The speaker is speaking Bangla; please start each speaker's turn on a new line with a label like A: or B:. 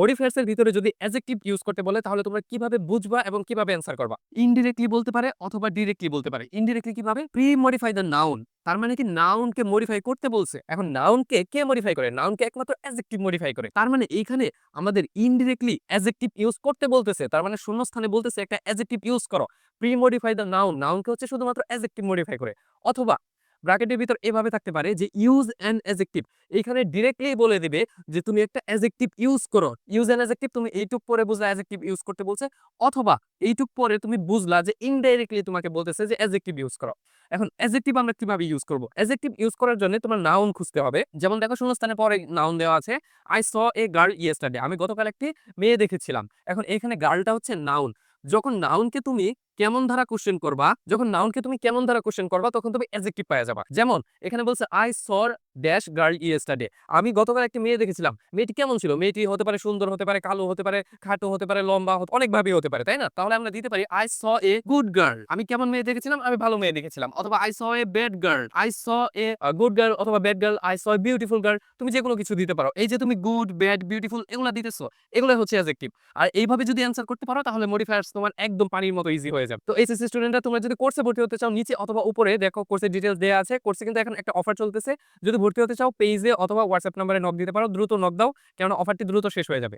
A: মডিফায়ার্স এর ভিতরে যদি অ্যাডজেক্টিভ ইউজ করতে বলে, তাহলে তোমরা কীভাবে বুঝবা এবং কীভাবে অ্যান্সার করবা? ইনডিরেক্টলি বলতে পারে অথবা ডিরেক্টলি বলতে পারে। ইনডিরেক্টলি কীভাবে? প্রি মডিফাই দ্য নাউন তার মানে কি নাউনকে মডিফাই করতে বলছে। এখন নাউনকে কে মডিফাই করে? নাউনকে একমাত্র অ্যাডজেক্টিভ মডিফাই করে। তার মানে এইখানে আমাদের ইনডিরেক্টলি অ্যাডজেক্টিভ ইউজ করতে বলতেছে। তার মানে শূন্যস্থানে বলতেছে একটা অ্যাডজেক্টিভ ইউজ করো। প্রি মডিফাই দ্য নাউন নাউনকে হচ্ছে শুধুমাত্র অ্যাডজেক্টিভ মডিফাই করে। অথবা ব্র্যাকেটের ভিতর এভাবে থাকতে পারে যে ইউজ অ্যান অ্যাডজেক্টিভ এইখানে ডিরেক্টলি বলে দিবে যে, তুমি একটা অ্যাডজেক্টিভ ইউজ করো। ইউজ অ্যান অ্যাডজেক্টিভ তুমি এইটুক পরে বুঝলা অ্যাডজেক্টিভ ইউজ করতে বলছে, অথবা এইটুক পরে তুমি বুঝলা যে ইনডাইরেক্টলি তোমাকে বলতেছে যে অ্যাডজেক্টিভ ইউজ করো। এখন অ্যাডজেক্টিভ আমরা কীভাবে ইউজ করব? অ্যাডজেক্টিভ ইউজ করার জন্য তোমার নাউন খুঁজতে হবে। যেমন দেখো শূন্যস্থানে পরে নাউন দেওয়া আছে আই স এ গার্ল ইয়ে ইয়েস্টারডে আমি গতকাল একটি মেয়ে দেখেছিলাম। এখন এখানে গার্লটা হচ্ছে নাউন যখন নাউনকে তুমি কেমন ধারা কোশ্চেন করবা? যখন নাউনকে তুমি কেমন ধারা কোশ্চেন করবা, তখন তুমি অ্যাডজেক্টিভ পাওয়া যাবা। যেমন, এখানে বলছে আই সর ড্যাশ গার্ল ইয়েস্টারডে আমি গতকাল একটি মেয়ে দেখেছিলাম। মেয়েটি কেমন ছিল? মেয়েটি হতে পারে সুন্দর, হতে পারে কালো, হতে পারে খাটো, হতে পারে লম্বা, হতে, অনেকভাবেই হতে পারে, তাই না? তাহলে আমরা দিতে পারি I saw a good girl আমি কেমন মেয়ে দেখেছিলাম? আমি ভালো মেয়ে দেখেছিলাম। অথবা I saw a bad girl I saw a good girl অথবা bad girl I saw a beautiful girl তুমি যে কোনো কিছু দিতে পারো। এই যে তুমি গুড ব্যাড বিউটিফুল এগুলো দিতেছো এগুলো হচ্ছে অ্যাডজেক্টিভ আর এইভাবে যদি অ্যান্সার করতে পারো, তাহলে মডিফায়ার্স তোমার একদম পানির মতো ইজি হয়ে যাবে। তো এসএসসি স্টুডেন্টরা তোমরা যদি কোর্সে ভর্তি হতে চাও নিচে অথবা উপরে, দেখো কোর্সের ডিটেলস দেওয়া আছে, কোর্সে কিন্তু এখন একটা অফার চলতেছে। যদি ভর্তি হতে চাও পেজে অথবা হোয়াটসঅ্যাপ নাম্বারে নক দিতে পারো, দ্রুত নক দাও কারণ অফারটি দ্রুত শেষ হয়ে যাবে।